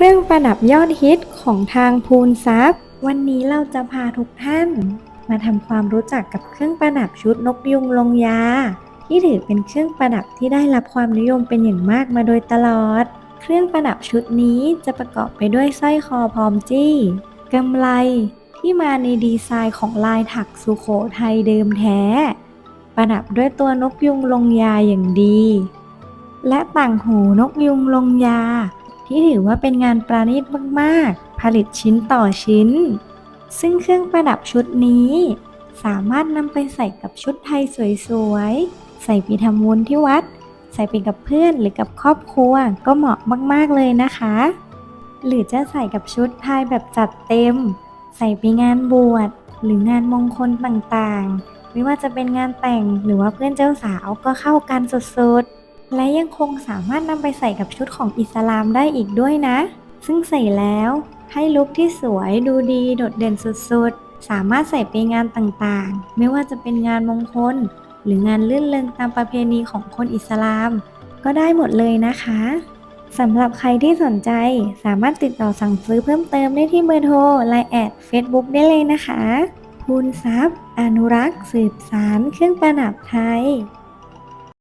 เครื่องประดับยอดฮิตของทางพูนซับวันนี้เราจะพาทุกท่าน มาทำความรู้จักกับเครื่องประดับชุดนกยุงลงยา ที่ถือเป็นเครื่องประดับที่ได้รับความนิยมเป็นอย่างมากมาโดยตลอด เครื่องประดับชุดนี้จะประกอบไปด้วยสร้อยคอพร้อมจี้กำไลที่มาในดีไซน์ของลายถักสุโขทัยเดิมแท้ ประดับด้วยตัวนกยุงลงยาอย่างดี และต่างหูนกยุงลงยา ที่ถือว่าเป็นงานประณีตมากๆ ผลิตชิ้นต่อชิ้น ซึ่งเครื่องประดับชุดนี้ สามารถนำไปใส่กับชุดไทยสวยๆ ใส่ไปทำวุ้นที่วัด ใส่ไปกับเพื่อนหรือกับครอบครัวก็เหมาะมากๆเลยนะคะ หรือจะใส่กับชุดไทยแบบจัดเต็ม ใส่ไปงานบวชหรืองานมงคลต่างๆ ไม่ว่าจะเป็นงานแต่งหรือว่าเพื่อนเจ้าสาวก็เข้ากันสุดๆ และยังคงสามารถนำไปใส่กับชุดของอิสลามได้อีกด้วยนะ ซึ่งใส่แล้วให้ลุคที่สวยดูดีโดดเด่นสุดๆ สามารถใส่ไปงานต่างๆ ไม่ว่าจะเป็นงานมงคล หรืองานลื่นเริงตามประเพณีของคนอิสลาม ก็ได้หมดเลยนะคะสำหรับใครที่สนใจสามารถติดต่อสั่งซื้อเพิ่มเติมได้ที่เบอร์โทรไลน์แอดเฟซบุ๊กได้เลยนะคะพูนทรัพย์ อนุรักษ์ สืบสาร เครื่องประดับไทย